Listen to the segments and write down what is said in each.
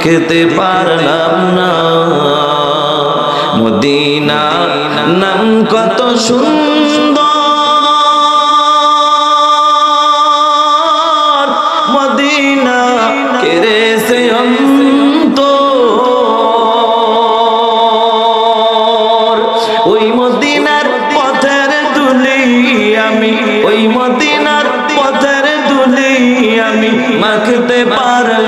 দেখতে পারলাম না। মদিনা নাম কত সুন্দর। মদিনা কেড়েছে অন্ত ওই মদিনার পথের দুলি আমি, ওই মদিনার পথের দুলি আমি মাখতে পারলাম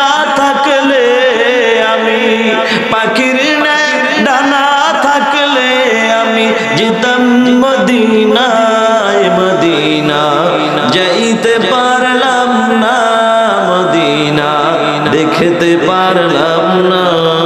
পারলাম না মদিনা। দেখতে পারলাম না।